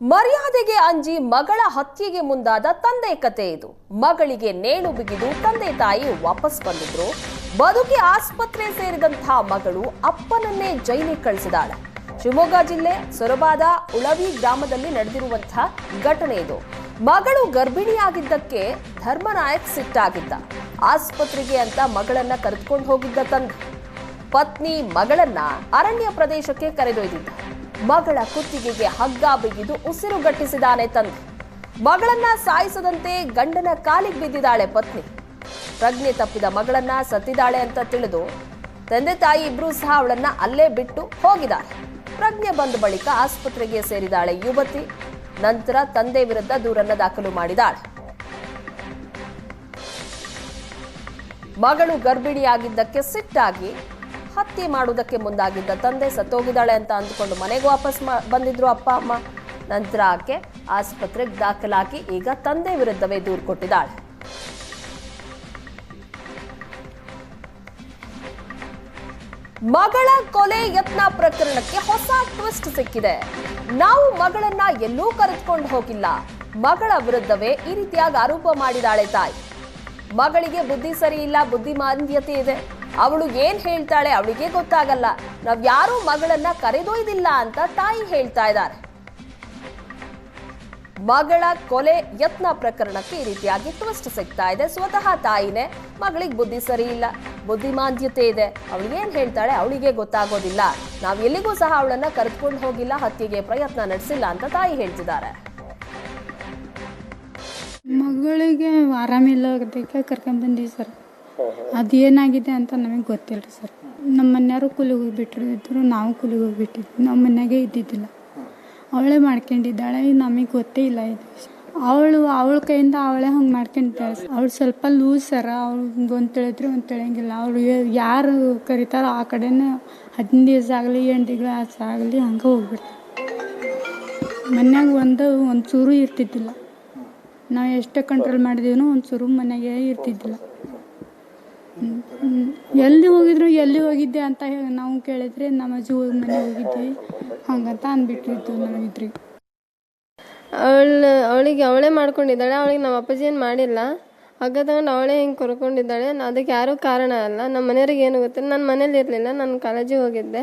ಮರ್ಯಾದೆಗೆ ಅಂಜಿ ಮಗಳ ಹತ್ಯೆಗೆ ಮುಂದಾದ ತಂದೆ ಕತೆ ಇದು. ಮಗಳಿಗೆ ನೇಣು ಬಿಗಿದು ತಂದೆ ತಾಯಿ ವಾಪಸ್ ಬಂದಿದ್ರು. ಬದುಕಿ ಆಸ್ಪತ್ರೆ ಸೇರಿದಂತಹ ಮಗಳು ಅಪ್ಪನನ್ನೇ ಜೈಲಿಗೆ ಕಳಿಸಿದಾಳೆ. ಶಿವಮೊಗ್ಗ ಜಿಲ್ಲೆ ಸೊರಬಾದ ಉಳವಿ ಗ್ರಾಮದಲ್ಲಿ ನಡೆದಿರುವಂತಹ ಘಟನೆ ಇದು. ಮಗಳು ಗರ್ಭಿಣಿಯಾಗಿದ್ದಕ್ಕೆ ಧರ್ಮನಾಯಕ್ ಸಿಟ್ಟಾಗಿದ್ದ. ಆಸ್ಪತ್ರೆಗೆ ಅಂತ ಮಗಳನ್ನ ಕರೆದುಕೊಂಡು ಹೋಗಿದ್ದ ತಂದೆ. ಪತ್ನಿ ಮಗಳನ್ನ ಅರಣ್ಯ ಪ್ರದೇಶಕ್ಕೆ ಕರೆದೊಯ್ದಿದ್ದ. ಮಗಳ ಕುತ್ತಿಗೆಗೆ ಹಗ್ಗ ಬಿಗಿದು ಉಸಿರುಗಟ್ಟಿಸಿದಾನೆ ತಂದೆ. ಮಗಳನ್ನ ಸಾಯಿಸದಂತೆ ಗಂಡನ ಕಾಲಿಗೆ ಬಿದ್ದಿದ್ದಾಳೆ ಪತ್ನಿ. ಪ್ರಜ್ಞೆ ತಪ್ಪಿದ ಮಗಳನ್ನ ಸತ್ತಿದ್ದಾಳೆ ಅಂತ ತಿಳಿದು ತಂದೆ ತಾಯಿ ಇಬ್ರು ಸಹ ಅವಳನ್ನ ಅಲ್ಲೇ ಬಿಟ್ಟು ಹೋಗಿದ್ದಾರೆ. ಪ್ರಜ್ಞೆ ಬಂದ ಬಳಿಕ ಆಸ್ಪತ್ರೆಗೆ ಸೇರಿದಾಳೆ ಯುವತಿ. ನಂತರ ತಂದೆ ವಿರುದ್ಧ ದೂರನ್ನ ದಾಖಲು ಮಾಡಿದಾಳೆ. ಮಗಳು ಗರ್ಭಿಣಿಯಾಗಿದ್ದಕ್ಕೆ ಸಿಟ್ಟಾಗಿ ಹತ್ಯೆ ಮಾಡುವುದಕ್ಕೆ ಮುಂದಾಗಿದ್ದ ತಂದೆ ಸತ್ತೋಗಿದ್ದಾಳೆ ಅಂತ ಅಂದ್ಕೊಂಡು ಮನೆಗೆ ವಾಪಸ್ ಬಂದಿದ್ರು ಅಪ್ಪ, ಅಮ್ಮ. ನಂತರ ಆಕೆ ಆಸ್ಪತ್ರೆಗೆ ದಾಖಲಾಗಿ ಈಗ ತಂದೆ ವಿರುದ್ಧವೇ ದೂರು ಕೊಟ್ಟಿದ್ದಾಳೆ. ಮಗಳ ಕೊಲೆ ಯತ್ನ ಪ್ರಕರಣಕ್ಕೆ ಹೊಸ ಟ್ವಿಸ್ಟ್ ಸಿಕ್ಕಿದೆ. ನಾವು ಮಗಳನ್ನ ಎಲ್ಲೂ ಕರೆದುಕೊಂಡು ಹೋಗಿಲ್ಲ. ಮಗಳ ವಿರುದ್ಧವೇ ಈ ರೀತಿಯಾಗಿ ಆರೋಪ ಮಾಡಿದಾಳೆ ತಾಯಿ. ಮಗಳಿಗೆ ಬುದ್ಧಿ ಸರಿ ಇಲ್ಲ, ಬುದ್ಧಿಮಾಂದ್ಯತೆ ಇದೆ. ಅವಳು ಏನ್ ಹೇಳ್ತಾಳೆ ಅವಳಿಗೆ ಗೊತ್ತಾಗಲ್ಲ. ನಾವ್ ಯಾರು ಮಗಳನ್ನ ಕರೆದೊಯ್ದಿಲ್ಲ ಅಂತ ತಾಯಿ ಹೇಳ್ತಾ ಇದ್ದಾರೆ. ಮಗಳ ಕೊಲೆ ಯತ್ನ ಪ್ರಕರಣಕ್ಕೆ ಈ ರೀತಿಯಾಗಿ ಟ್ವಿಸ್ಟ್ ಸಿಗ್ತಾ ಇದೆ. ಸ್ವತಃ ತಾಯಿನೇ ಮಗಳಿಗೆ ಬುದ್ಧಿ ಸರಿ ಇಲ್ಲ. ಬುದ್ಧಿಮಾಂದ್ಯತೆ ಇದೆ. ಅವಳಿಗೇನು ಹೇಳ್ತಾಳೆ ಅವಳಿಗೆ ಗೊತ್ತಾಗೋದಿಲ್ಲ. ನಾವು ಎಲ್ಲಿಗೂ ಸಹ ಅವಳನ್ನ ಕರೆದುಕೊಂಡು ಹೋಗಿಲ್ಲ, ಹತ್ಯೆಗೆ ಪ್ರಯತ್ನ ನಡೆಸಿಲ್ಲ ಅಂತ ತಾಯಿ ಹೇಳ್ತಿದ್ದಾರೆ. ಮಗಳಿಗೆ ಆರಾಮಿಲ್ಲ ಕರ್ಕೊಂಡ್ ಬಂದಿ ಸರ್. ಅದು ಏನಾಗಿದೆ ಅಂತ ನಮಗೆ ಗೊತ್ತಿಲ್ಲ ರೀ ಸರ್. ನಮ್ಮ ಮನೆಯವರು ಕೂಲಿಗೆ ಹೋಗಿಬಿಟ್ಟಿದ್ರು ನಾವು ಕೂಲಿಗೆ ಹೋಗಿಬಿಟ್ಟಿದ್ವಿ. ನಮ್ಮ ಮನೆಯಾಗೆ ಇದ್ದಿದ್ದಿಲ್ಲ. ಅವಳೇ ಮಾಡ್ಕೊಂಡಿದ್ದಾಳೆ ನಮಗೆ ಗೊತ್ತೇ ಇಲ್ಲ ಇದು. ಅವಳು, ಅವಳ ಕೈಯಿಂದ ಅವಳೇ ಹಂಗೆ ಮಾಡ್ಕೊಂಡಿದ್ದಾಳೆ ಅವಳು ಸ್ವಲ್ಪ ಲೂಸ್ ಸರ ಅವಳು ಒಂದು ತಿಳಿದ್ರೆ ಒಂದು ತಿಳಿಯಂಗಿಲ್ಲ. ಅವಳು ಯಾರು ಕರೀತಾರೋ ಆ ಕಡೆನೇ ಹದಿನೈದು ದಿವಸ ಆಗಲಿ, ಎಂಟು ದಿವಸ ಆಗಲಿ ಹಂಗೆ ಹೋಗ್ಬಿಡ್ತಾರೆ ಮನ್ಯಾಗ ಒಂದು ಒಂದು ಚೂರು ಇರ್ತಿದ್ದಿಲ್ಲ. ನಾವು ಎಷ್ಟೇ ಕಂಟ್ರೋಲ್ ಮಾಡಿದೀವೋ ಒಂದು ಚೂರು ಮನೆಗೆ ಇರ್ತಿದ್ದಿಲ್ಲ. ಎಲ್ಲಿ ಹೋಗಿದ್ರು ಎಲ್ಲಿ ಹೋಗಿದ್ದೆ ಅಂತ ನಾವು ಕೇಳಿದ್ರೆ ನಮ್ಮ ಅಜ್ಜಿ ಹೋಗಿ ಮನೆ ಹೋಗಿದ್ವಿ ಹಂಗಂತ ಅಂದ್ಬಿಟ್ಟಿತ್ತು ನಮಗಿದ್ರಿ ಅವಳು, ಅವಳಿಗೆ ಅವಳೇ ಮಾಡ್ಕೊಂಡಿದ್ದಾಳೆ, ಅವಳಿಗೆ ನಮ್ಮ ಅಪ್ಪಾಜಿ ಏನು ಮಾಡಿಲ್ಲ. ಹಗ್ಗ ತಗೊಂಡು ಅವಳೇ ಹಿಂಗೆ ಕೊರ್ಕೊಂಡಿದ್ದಾಳೆ. ಅದಕ್ಕೆ ಯಾರೂ ಕಾರಣ ಅಲ್ಲ. ನಮ್ಮ ಮನೆಯವ್ರಿಗೆ ಏನು ಗೊತ್ತಿಲ್ಲ. ನಾನು ಮನೇಲಿ ಇರಲಿಲ್ಲ. ನಾನು ಕಾಲೇಜಿಗೆ ಹೋಗಿದ್ದೆ.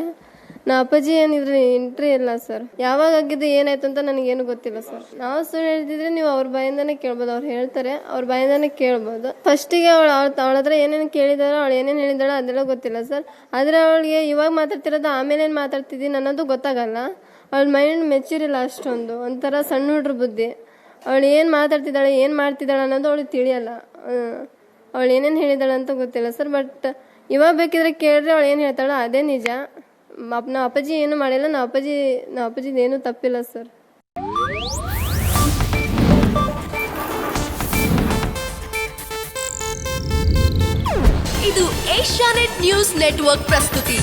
ನಮ್ಮ ಅಪ್ಪಾಜಿ ಏನಿದ್ರೆ ಎಂಟ್ರಿ ಇಲ್ಲ ಸರ್ ಯಾವಾಗ ಆಗಿದ್ದು ಏನಾಯ್ತು ಅಂತ ನನಗೇನು ಗೊತ್ತಿಲ್ಲ ಸರ್ ನಾವು ಸುಳ್ಳು ಹೇಳ್ತಿದ್ರೆ ನೀವು ಅವ್ರ ಭಯಂದನೆ ಕೇಳ್ಬೋದು. ಅವ್ರು ಹೇಳ್ತಾರೆ, ಅವ್ರ ಬಾಯಿಂದಾನೆ ಕೇಳ್ಬೋದು. ಫಸ್ಟಿಗೆ ಅವಳು ಅವಳ ಹತ್ರ ಏನೇನು ಕೇಳಿದಾರೋ ಅವಳು ಏನೇನು ಹೇಳಿದಾಳೋ ಅದೆಲ್ಲ ಗೊತ್ತಿಲ್ಲ ಸರ್ ಆದರೆ ಅವಳಿಗೆ ಇವಾಗ ಮಾತಾಡ್ತಿರೋದು ಆಮೇಲೆ ಏನು ಮಾತಾಡ್ತಿದ್ದೀನಿ ಅನ್ನೋದು ಗೊತ್ತಾಗಲ್ಲ. ಅವಳ ಮೈಂಡ್ ಮೆಚ್ಯೂರ್ ಇಲ್ಲ ಅಷ್ಟೊಂದು. ಒಂಥರ ಸಣ್ಣ ಹುಡ್ರ ಬುದ್ಧಿ. ಅವಳು ಏನು ಮಾತಾಡ್ತಿದ್ದಾಳೆ, ಏನು ಮಾಡ್ತಿದ್ದಾಳೆ ಅನ್ನೋದು ಅವಳಿಗೆ ತಿಳಿಯಲ್ಲ. ಅವಳು ಏನೇನು ಹೇಳಿದಾಳೆ ಗೊತ್ತಿಲ್ಲ ಸರ್ ಬಟ್ ಇವಾಗ ಬೇಕಿದ್ರೆ ಕೇಳಿದ್ರೆ ಅವಳು ಏನು ಹೇಳ್ತಾಳೋ ಅದೇ ನಿಜ. ನಮ್ಮ ಅಪ್ಪಾಜಿ ಏನು ಮಾಡಿಲ್ಲ ನಮ್ಮ ಅಪ್ಪಾಜಿ ನಮ್ಮ ಅಪ್ಪಾಜಿದು ಏನೂ ತಪ್ಪಿಲ್ಲ ಸರ್. ಇದು ಏಷ್ಯಾನೆಟ್ ನ್ಯೂಸ್ ನೆಟ್ವರ್ಕ್ ಪ್ರಸ್ತುತಿ.